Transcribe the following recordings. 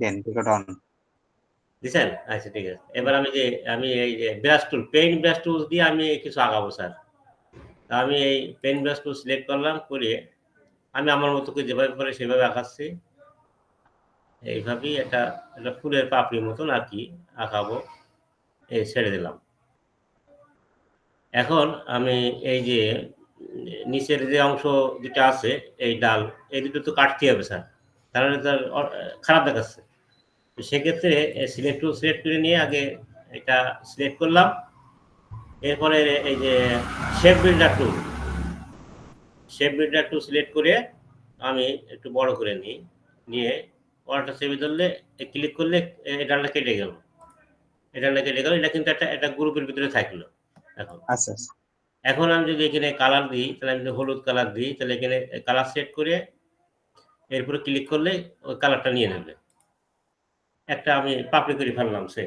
দেন on দিছেন? আচ্ছা ঠিক আছে। এবার আমি যে, আমি এই যে brush tool paint brush tool দিয়ে আমি কিছু আঁকাবো স্যার। তা আমি এই পেন ব্রাশ সিলেক্ট করলাম করে আমি আমার মতো করে যেভাবে পারে সেভাবে আঁকাচ্ছি। এইভাবেই একটা একটা ফুলের পাপড়ির মতন আর কি আঁকাবো। এই ছেড়ে দিলাম। এখন আমি এই যে, নিচের যে অংশ দুটা আছে, এই ডাল, এই দুটো তো কাটতে হবে, স্যার। তার অ- খারাপ দেখাচ্ছে। সেক্ষেত্রে সিলেক্ট সিলেক্ট করে নিয়ে আগে এটা সিলেক্ট করলাম। এরপরে এই যে shape builder tool shape builder tool select করে আমি একটু বড় করে নিই। নিয়ে অর্ডারটা সেভে ধরলে ক্লিক করলে এই ডালটা কেটে গেল। এই ডালটা কেটে গেল এটা কিন্তু একটা একটা গ্রুপের ভিতরে থাকল। এখন আচ্ছা আচ্ছা। এখন আমি যদি এখানে কালার দিই তাহলে আমি যদি হলুদ কালার দিই তাহলে এখানে কালার সেট করে এরপরে ক্লিক করলে ওই কালারটা নিয়ে নেবে। একটা আমি পাপড়ি করে ফেললাম সে।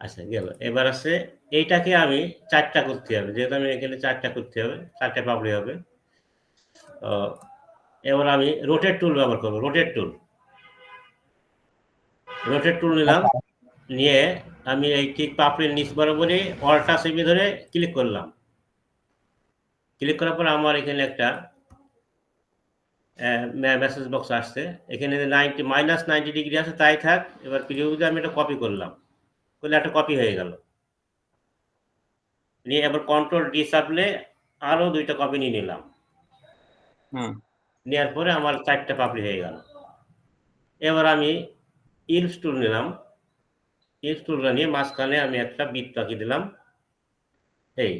আচ্ছা গেল। এবার আছে এইটাকে আমি চারটা করতে হবে। যেহেতু আমি এখানে চারটা করতে হবে চারটা পাপড়ি হবে। তো এবার আমি রোটেট টুল ব্যবহার করব। রোটেট টুল রোটেট টুল নিলাম। নিয়ে আমি এই ঠিক পাপড়ির নিচ বরাবরই অলটা চেপে ধরে ক্লিক করলাম। ক্লিক করার পর আমার এখানে একটা মেসেজ বক্স আসছে। এখানে নাইনটি মাইনাস নাইনটি ডিগ্রি আছে তাই থাক। এবার প্রিভিউতে আমি এটা কপি করলাম করলে একটা কপি হয়ে গেল। নিয়ে এবার কন্ট্রোল ডি চাপলে আরও দুইটা কপি নিয়ে নিলাম। হুম। নেওয়ার পরে আমার চারটা পাপড়ি হয়ে গেল। এবার আমি ইলস টুল নিলাম। ইলস টুলটা নিয়ে মাঝখানে আমি একটা বৃত্ত আঁকি দিলাম। এই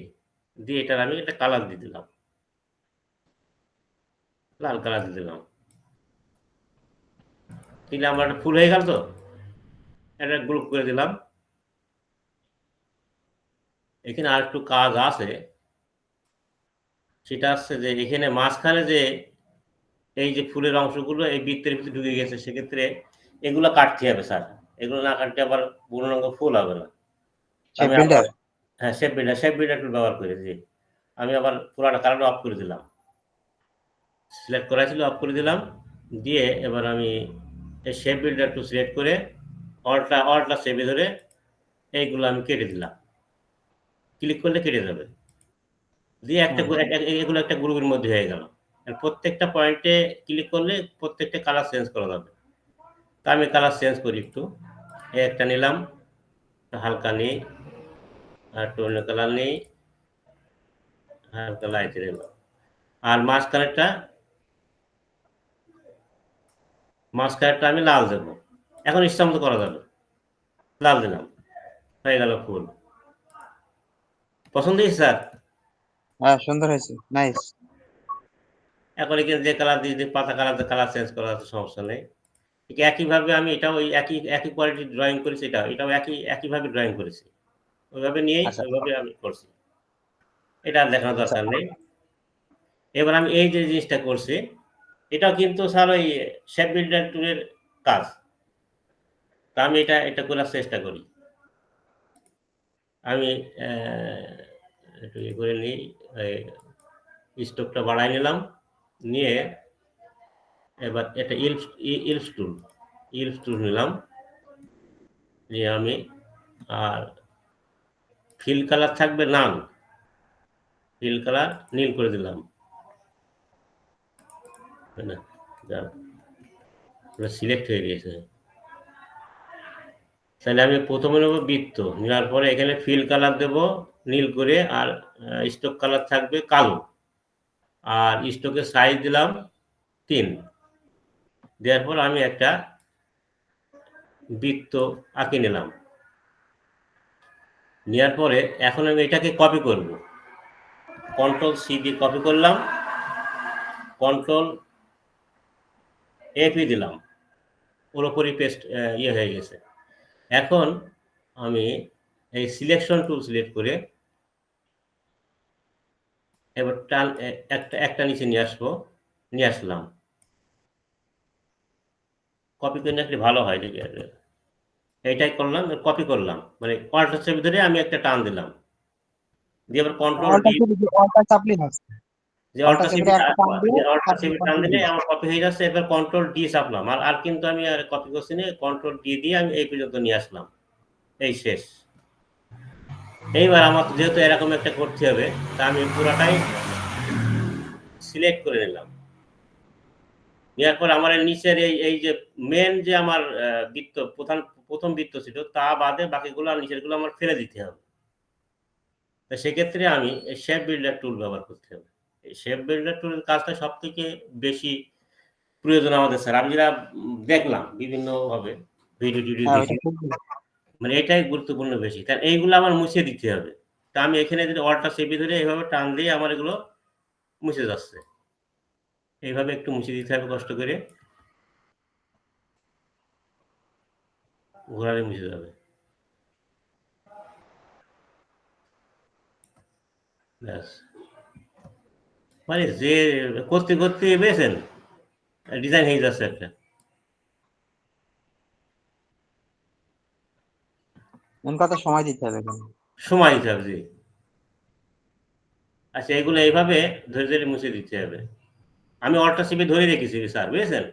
দিয়ে এটার আমি একটা কালার দিয়ে দিলাম। লাল কালার দিয়ে দিলাম। দিলে আমার একটা ফুল হয়ে গেল তো? একটা গ্রুপ করে দিলাম। এখানে আর একটু কাজ আছে। সেটা আসছে যে এখানে মাঝখানে যে এই যে ফুলের অংশগুলো এই বৃত্তের ভিতরে ঢুকে গেছে সেক্ষেত্রে এগুলো কাটতে হবে স্যার। এগুলো না কাটতে আবার পূর্ণাঙ্গ ফুল হবে না। হ্যাঁ shape builder shape builder tool ব্যবহার করেছি। আমি আবার পুরাটা কালারটা অফ করে দিলাম। সিলেক্ট করা ছিল অফ করে দিলাম। দিয়ে এবার আমি এই শেপ বিল্ডার টু সিলেক্ট করে অলটা অলটা সেভে ধরে এইগুলো আমি কেটে দিলাম। ক্লিক করলে কেটে যাবে। দিয়ে একটা এগুলো একটা গ্রুপের মধ্যে হয়ে গেল। প্রত্যেকটা পয়েন্টে ক্লিক করলে প্রত্যেকটা কালার চেঞ্জ করা যাবে। তা আমি কালার চেঞ্জ করি একটু। একটা নিলাম হালকা নিই আর একটু অন্য কালার নিই হালকা লাইট নিলাম আর মাঝখানেরটা মাঝখানেরটা আমি লাল দেবো। এখন ইচ্ছা মতো করা যাবে। লাল দিলাম। হয়ে গেল ফুল। পছন্দ হয়েছে স্যার? হ্যাঁ সুন্দর হয়েছে। নাইস এখন এখানে যে কালার দিয়ে পাতা কালার কালার চেঞ্জ করা যাচ্ছে সমস্যা নেই। ঠিক একইভাবে আমি এটাও ওই একই একই কোয়ালিটির ড্রয়িং করেছি এটা এটাও একই একইভাবে ড্রয়িং করেছি। ওইভাবে নিয়েই আচ্ছা। ওইভাবে আমি করছি। এটা আর দেখানোর দরকার নেই। এবার আমি এই যে জিনিসটা করছি এটাও কিন্তু স্যার ওই শেপ বিল্ডার টুলের কাজ। তা আমি এটা এটা করার চেষ্টা করি। আমি একটু ইয়ে করে নিই স্টোভটা বাড়াই নিলাম, নিয়ে এবার এটা ইলস ইলস টুল ইলস টুল নিলাম, নিয়ে আমি আর ফিল কালার থাকবে নাল ফিল কালার নীল করে দিলাম। সিলেক্ট হয়ে গিয়েছে। তাহলে আমি প্রথমে নেব বৃত্ত। নেওয়ার পরে এখানে ফিল কালার দেব, নীল করে, আর স্টোক কালার থাকবে কালো। আর স্টোকের সাইজ দিলাম তিন। দেওয়ার পর আমি একটা বৃত্ত আঁকে নিলাম। নেওয়ার পরে এখন আমি এটাকে কপি করব। কন্ট্রোল সি দিয়ে কপি করলাম। কন্ট্রোল এপি দিলাম। পুরোপুরি পেস্ট ইয়ে হয়ে গেছে। এখন আমি এই সিলেকশন টুল সিলেক্ট করে এবার টান একটা একটা নিচে নিয়ে আসব নিয়ে আসলাম। কপি করে নিয়ে ভালো হয় দেখি। এইটাই করলাম কপি করলাম। মানে কন্ট্রোল চেপে ধরে আমি একটা টান দিলাম। দিয়ে আবার কন্ট্রোল যে দিলে আমার কপি হয়ে যাচ্ছে এবার কন্ট্রোল ডি চাপলাম আর আর কিন্তু আমি আর কপি করছি না কন্ট্রোল ডি দিয়ে আমি এই পর্যন্ত নিয়ে আসলাম। এই শেষ। এইবার আমার যেহেতু এরকম একটা করতে হবে তা আমি পুরাটাই সিলেক্ট করে নিলাম। নেওয়ার পর আমার নিচের এই এই যে মেন যে আমার বৃত্ত প্রধান প্রথম বৃত্ত ছিল তা বাদে বাকিগুলো আর নিচেরগুলো আমার ফেলে দিতে হবে। তা সেক্ষেত্রে আমি শেপ বিল্ডার টুল ব্যবহার করতে হবে। শেপ বিল্ডার কাজটা সব থেকে বেশি প্রয়োজন আমাদের স্যার আমি যেটা দেখলাম বিভিন্নভাবে ভিডিও টিডিও হ্যাঁ মানে এটাই গুরুত্বপূর্ণ বেশি। কারণ এইগুলো আমার মুছে দিতে হবে। তা আমি এখানে যদি অল্টা চেপে ধরে এইভাবে টান দিয়ে আমার এগুলো মুছে যাচ্ছে। এইভাবে একটু মুছে দিতে হবে কষ্ট করে। ঘোরালে মুছে যাবে। ব্যাস। মানে যে করতে করতে পেয়েছেন ডিজাইন হয়ে যাচ্ছে একটা। মেন কথা সময় দিতে হবে সময় দিতে হবে জি। আচ্ছা এগুলো এইভাবে ধরে ধরে মুছে দিতে হবে। আমি অল্টা সিপে ধরে রেখেছি স্যার বুঝেছেন?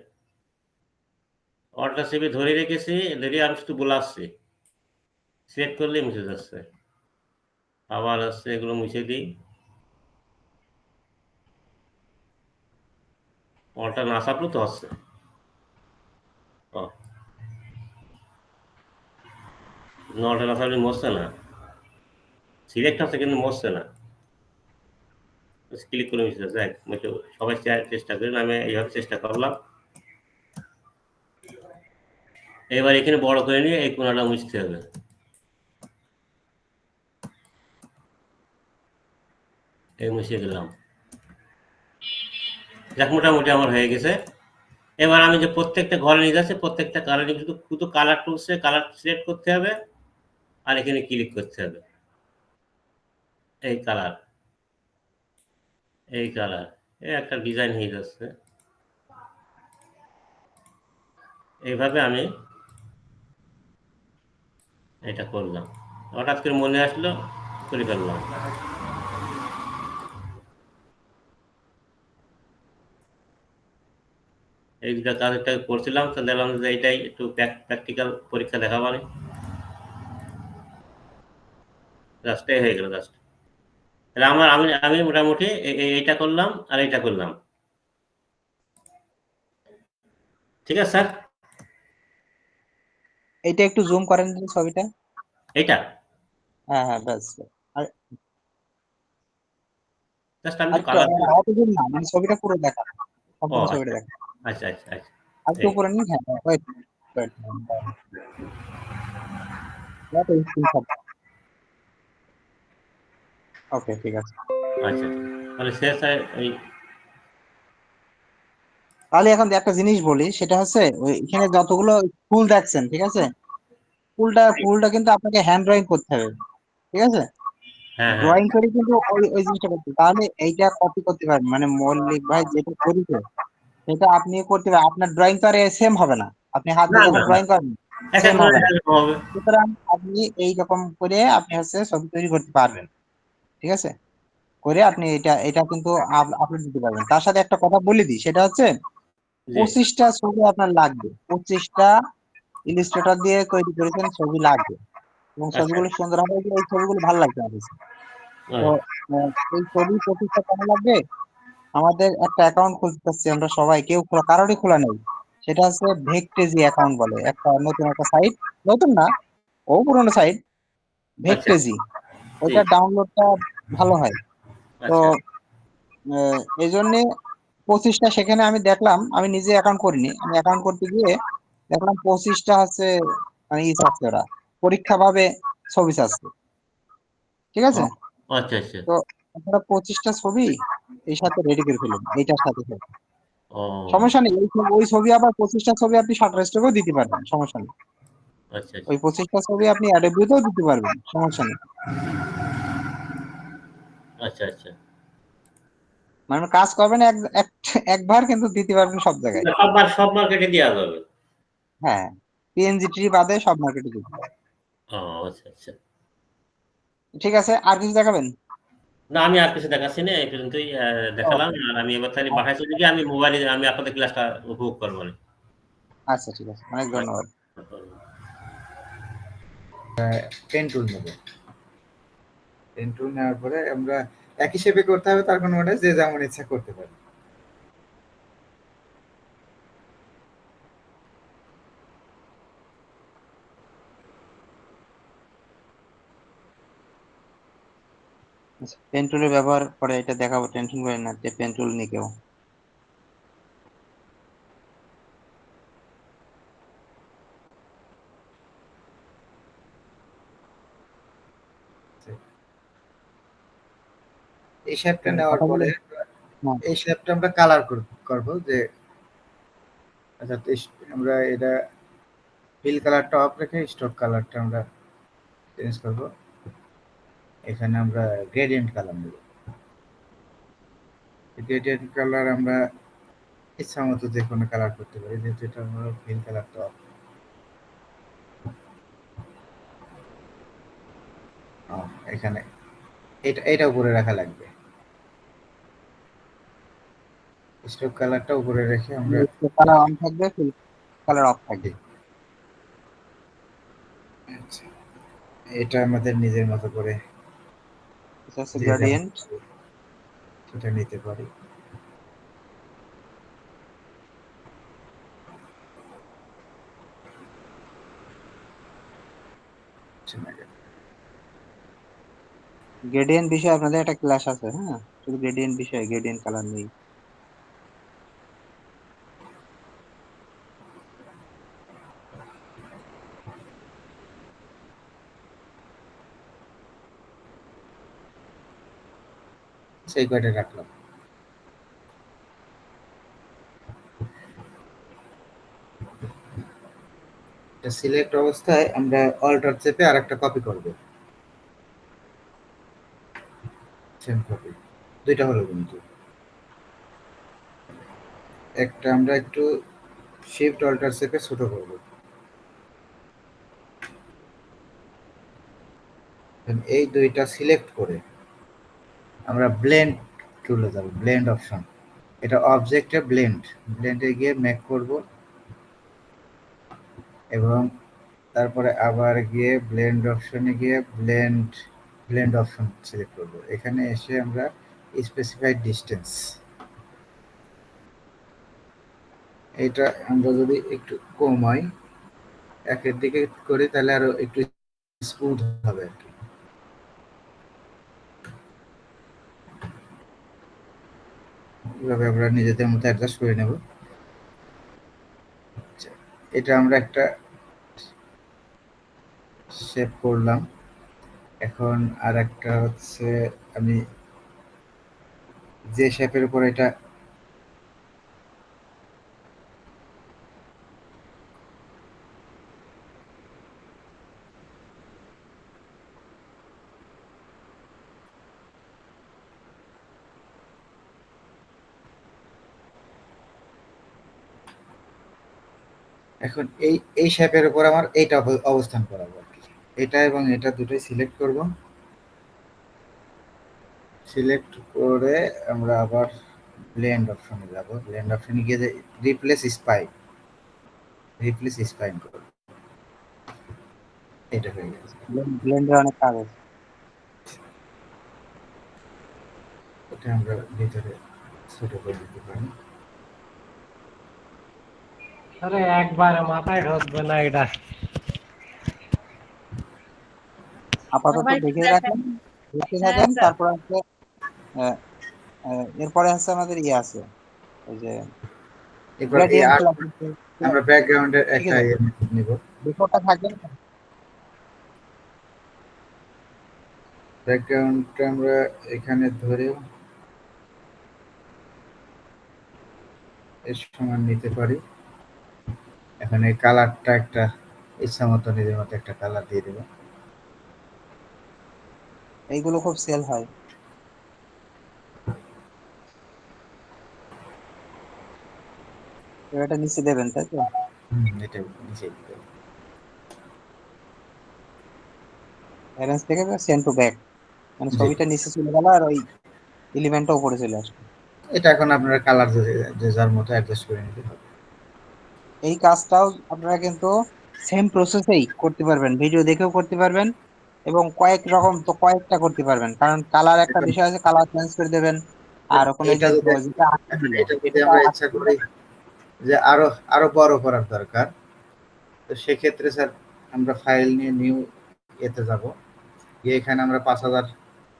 অল্টা সিপে ধরে রেখেছি ধরে আমি শুধু বোলাচ্ছি সিলেক্ট করলে মুছে যাচ্ছে। আবার আসছে এগুলো মুছে দিই। না চাপলেও তো ও। নটা না চাপলে মরছে না। সিলেক্ট আছে কিন্তু মরছে না। ক্লিক করে মিশে যাক একটু সবাই চেষ্টা করেন আমি এইভাবে চেষ্টা করলাম। এবার এখানে বড় করে নিয়ে এই কোনাটা মুছতে হবে। এই মুছিয়ে দিলাম। যাক, মোটামুটি আমার হয়ে গেছে। এবার আমি যে প্রত্যেকটা ঘরে নিয়ে যাচ্ছি, প্রত্যেকটা কালারে শুধু শুধু কালার টুলসে কালার সিলেক্ট করতে হবে আর এখানে ক্লিক করতে হবে। এই কালার এই কালার এই একটা ডিজাইন হয়ে যাচ্ছে। এইভাবে আমি এটা করলাম। হঠাৎ করে মনে আসলো করে ফেললাম। এই দুটা কাজ একটা করছিলাম তো দেখলাম যে এইটাই একটু প্র্যাকটিক্যাল পরীক্ষা দেখাবো আমি। জাস্টটাই হয়ে গেল জাস্ট তাহলে আমার আমি আমি মোটামুটি এইটা করলাম আর এইটা করলাম। ঠিক আছে স্যার? এইটা একটু জুম করেন দিন ছবিটা। এইটা? হ্যাঁ হ্যাঁ ব্যাস। আর জাস্ট আমি কালার মানে ছবিটা পুরো দেখা। ছবিটা দেখা। আচ্ছা আচ্ছা আচ্ছা। একটু। উপরে নিন হ্যাঁ ওয়েট ওয়েট ওকে ঠিক আছে। আচ্ছা তাহলে শেষ হয় এই তাহলে এখন একটা জিনিস বলি সেটা হচ্ছে এখানে যতগুলো ফুল দেখছেন ঠিক আছে? ফুলটা ফুলটা কিন্তু আপনাকে হ্যান্ড ড্রয়িং করতে হবে ঠিক আছে? হ্যাঁ হ্যাঁ। ড্রয়িং করে কিন্তু ওই ওই জিনিসটা করতে হবে। তাহলে এইটা কপি করতে পারবেন মানে মল্লিক ভাই যেটা করেছে সেটা আপনি করতে পারবেন আপনার ড্রয়িং তো আর সেম হবে না। আপনি হাত দিয়ে ড্রয়িং করেন হবে। সুতরাং আপনি এইরকম করে আপনি হচ্ছে ছবি তৈরি করতে পারবেন। ঠিক আছে? করে আপনি এটা এটা কিন্তু আপলোড দিতে পারবেন। তার সাথে একটা কথা বলে দিই। সেটা হচ্ছে পঁচিশটা ছবি আপনার লাগবে। পঁচিশটা ইলিস্ট্রেটর দিয়ে তৈরি করেছেন ছবি লাগবে। এবং আচ্ছা। ছবিগুলো সুন্দর হবে। এই ছবিগুলো ভালো লাগবে কাছে। তো এই ছবি পঁচিশটা কেমন লাগবে? আমাদের একটা অ্যাকাউন্ট খুলতে চাচ্ছি আমরা সবাই কেউ খোলা কারোরই খোলা নেই। সেটা হচ্ছে ভেকটেজি অ্যাকাউন্ট বলে একটা নতুন একটা সাইট নতুন না ও পুরনো সাইট ভেকটেজি ওইটা ডাউনলোডটা ভালো হয়। তো আচ্ছা এই জন্যে পঁচিশটা সেখানে আমি দেখলাম আমি নিজে অ্যাকাউন্ট করিনি। আমি অ্যাকাউন্ট করতে গিয়ে দেখলাম পঁচিশটা হচ্ছে মানে ই চাচ্ছে ওরা পরীক্ষা ভাবে ছবি চাচ্ছে ঠিক আছে? আচ্ছা আচ্ছা। আপনারা পঁচিশটা ছবি এই সাথে রেডি করে ফেলুন এইটার সাথে সাথে। সমস্যা নেই ওই ছবি- আবার পঁচিশটা ছবি আপনি শাটার স্টকেও দিতে পারবেন সমস্যা নেই। আচ্ছা আচ্ছা। ওই পঁচিশটা ছবি আপনি অ্যাডোবিতেও দিতে পারবেন সমস্যা নেই। আচ্ছা আচ্ছা। মানে কাজ করবেন এক এক- একবার কিন্তু দিতে পারবেন সব জায়গায়। সব মার সব মার্কেটে দেওয়া যাবে। হ্যাঁ পিএনজি ট্রি বাদে সব মার্কেটে দিতে পারবেন। আচ্ছা আচ্ছা। ঠিক আছে আর কিছু দেখাবেন? না আমি আর কিছু দেখাচ্ছি না এই পর্যন্তই দেখালাম। আর আমি এবার তাহলে বাসায় চলে গিয়ে আমি মোবাইলে আমি আপনাদের ক্লাসটা উপভোগ করব না আচ্ছা ঠিক আছে। অনেক ধন্যবাদ। পেন টুল নেব। পেন টুল নেওয়ার পরে আমরা একই শেপে করতে হবে তার কোনো মানে যে যেমন ইচ্ছা করতে পারে। পেন টুলের ব্যবহার করে এটা দেখাবো টেনশন করেন না যে পেন টুল নিয়ে কেউ এই শেপটা নেওয়ার পরে হ্যাঁ। এই শেপটা আমরা কালার করব যে আচ্ছা আমরা এটা ফিল কালারটা অফ রেখে স্টক কালারটা আমরা চেঞ্জ করব এখানে আমরা গ্রেডিয়েন্ট কালার নেব। গ্রেডিয়েন্ট কালার আমরা ইচ্ছা মতো যে কোনো কালার করতে পারি যেহেতু এটা আমরা ফিল কালারটা অফ এখানে এটা এটা উপরে রাখা লাগবে। স্টক কালারটা উপরে রেখে আমরা কালার অন থাকবে ফুল কালার অফ থাকবে। আচ্ছা, এটা আমাদের নিজের মতো করে এটা হচ্ছে যে গ্রেডিয়েন্ট যেমন সেটা নিতে পারি। গ্রেডিয়েন্ট বিষয়ে আপনাদের একটা ক্লাস আছে হ্যাঁ? শুধু গ্রেডিয়েন্ট বিষয়ে গ্রেডিয়েন্ট কালার নেই। সেই কয়টা রাখলাম? সিলেক্ট অবস্থায় আমরা অল্টার চেপে আর একটা কপি করব। সেম কপি দুইটা হলো কিন্তু। একটা আমরা একটু শিফট অল্টার চেপে ছোট করব। এই দুইটা সিলেক্ট করে আমরা ব্লেন্ড চলে যাব ব্লেন্ড অপশন এটা অবজেক্টে ব্লেন্ড ব্লেন্ডে গিয়ে মেক করব। এবং তারপরে আবার গিয়ে ব্লেন্ড অপশনে গিয়ে ব্লেন্ড ব্লেন্ড অপশন সিলেক্ট করব। এখানে এসে আমরা স্পেসিফাইড ডিস্টেন্স এটা আমরা যদি একটু কমাই, একের দিকে করি, তাহলে আরও একটু স্মুথ হবে আর কি। এভাবে আমরা নিজেদের মতো অ্যাডজাস্ট করে নেব। আচ্ছা, এটা আমরা একটা শেপ করলাম। এখন আর একটা হচ্ছে আমি যে শেপের উপর এটা এখন এই এই শেপের উপর আমার এইটা অবস্থান করাবো আর কি। এটা এবং এটা দুটোই সিলেক্ট করব। সিলেক্ট করে আমরা আবার ব্লেন্ড অপশনে যাব। ব্লেন্ড অপশনে গিয়ে যে রিপ্লেস স্পাইন রিপ্লেস স্পাইন করব। এটা হয়ে গেছে। ব্লেন্ডার অনেক কাজ আছে। এটা আমরা ভিতরে ছোট করে দিতে পারি। আরে একবার মাথায় ঢুকবে না এটা। আপাতত দেখে রাখেন দেখে হ্যাঁ, থাকেন তারপর হচ্ছে আহ, আহ, এরপরে হচ্ছে আমাদের ইয়ে আছে ওই যে আমরা ব্যাকগ্রাউন্ডের একটা ইয়ে নিব। বিফোরটা থাকবে ব্যাকগ্রাউন্ডটা আমরা এখানে ধরে এর সমান নিতে পারি। এখানে কালারটা একটা ইচ্ছা মতো নিজের মতো একটা কালার দিয়ে দেবো। এইগুলো খুব সেল হয়। এটা নিচে দেবেন তাই তো? এটা নিচে হবে। অ্যারেঞ্জ থেকে সেন্ড টু ব্যাক মানে ছবিটা নিচে চলে গেল আর ওই এলিমেন্টটা উপরে চলে আসবে। এটা এখন আপনারা কালার যে যার মতো অ্যাডজাস্ট করে নিতে হবে। এই কাজটাও আপনারা কিন্তু সেম প্রসেসেই করতে পারবেন ভিডিও দেখেও করতে পারবেন এবং কয়েক রকম তো কয়েকটা করতে পারবেন কারণ কালার একটা বিষয় আছে কালার চেঞ্জ করে দেবেন আর ওখানে এটা যদি- আমরা ইচ্ছা করি যে আরও আরও বড় করার দরকার তো সেক্ষেত্রে স্যার আমরা ফাইল নিয়ে নিউ এতে যাব। এখানে আমরা পাঁচ হাজার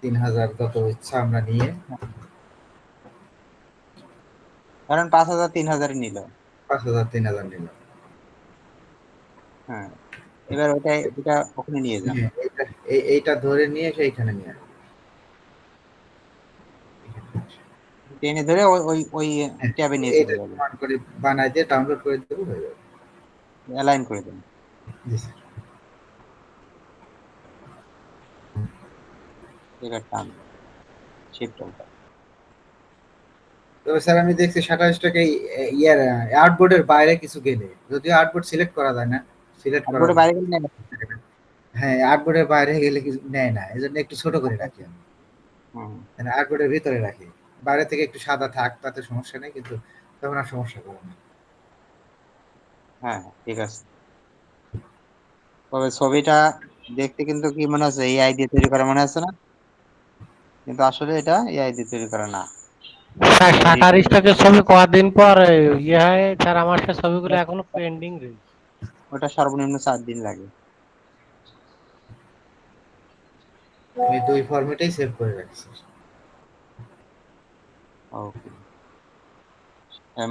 তিন হাজার যত ইচ্ছা আমরা নিয়ে কারণ পাঁচ হাজার তিন হাজারই নিল। পাঁচ হাজার তিন হাজার নিলাম। হ্যাঁ এবার ওটা এটা ওখানে নিয়ে যান। হ্যাঁ, এইটা এই- এইটা ধরে নিয়ে এসে এইখানে নিয়ে টেনে ধরে ওই ওই ওই ট্যাবে নিয়ে চলে যাবে করে বানাই দিয়ে ডাউনলোড করে দেবো হয়ে যাবে। অ্যালাইন করে দেন। জি স্যার। টান। শিফট তবে স্যার আমি দেখছি শাটার স্টকে ইয়ার আর্টবোর্ডের বাইরে কিছু গেলে। যদিও আর্টবোর্ড সিলেক্ট করা যায় না সিলেক্ট করা বাইরে গেলে। হ্যাঁ আর্টবোর্ডের বাইরে গেলে কিছু নেয় না এই জন্য একটু ছোট করে রাখি আমি। হুম, মানে আর্টবোর্ডের ভিতরে রাখি। বাইরে থেকে একটু সাদা থাক তাতে সমস্যা নেই কিন্তু তখন আর সমস্যা করে না। হ্যাঁ ঠিক আছে। তবে ছবিটা দেখতে কিন্তু কি মনে হচ্ছে এআই দিয়ে তৈরি করা মনে হচ্ছে না? কিন্তু আসলে এটা এআই দিয়ে তৈরি করা না। শাটার স্টকের ছবি কদিন পর ইয়ে হয় স্যার আমার সে ছবিগুলো এখনও পেন্ডিং রয়েছে ওটা সর্বনিম্ন চার দিন লাগে। আমি দুই ফরম্যাটেই সেভ করে রাখছি ওকে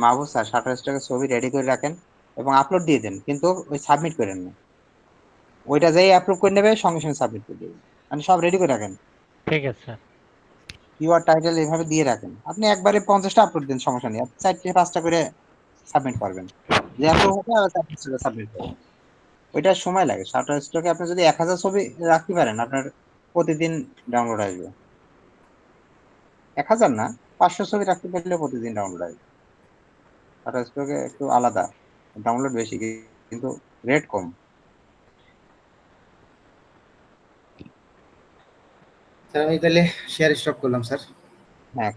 মাহবুব স্যার শাটার স্টকের ছবি রেডি করে রাখেন এবং আপলোড দিয়ে দেন কিন্তু ওই সাবমিট করেন না। ওইটা যেই অ্যাপ্রুভ করে নেবে সঙ্গে সঙ্গে সাবমিট করে দেবেন মানে সব রেডি করে রাখেন। ঠিক আছে স্যার। কিওয়ার্ড টাইটেল এভাবে দিয়ে রাখেন। আপনি একবারে পঞ্চাশটা আপলোড দেন, সমস্যা নেই। আপনি চারটে, পাঁচটা করে সাবমিট করবেন। যে অ্যাপ্রুভ হবে, আর চার পাঁচটা সাবমিট করবেন। ওইটা সময় লাগে। শাটার স্টকে আপনি যদি এক হাজার ছবি রাখতে পারেন, আপনার প্রতিদিন ডাউনলোড আসবে। এক হাজার না, পাঁচশো ছবি রাখতে পারলে প্রতিদিন ডাউনলোড আসবে। শাটার স্টকে একটু আলাদা। ডাউনলোড বেশি, কিন্তু রেট কম। স্যার আমি তাহলে শেয়ার স্টপ করলাম স্যার। হ্যাঁ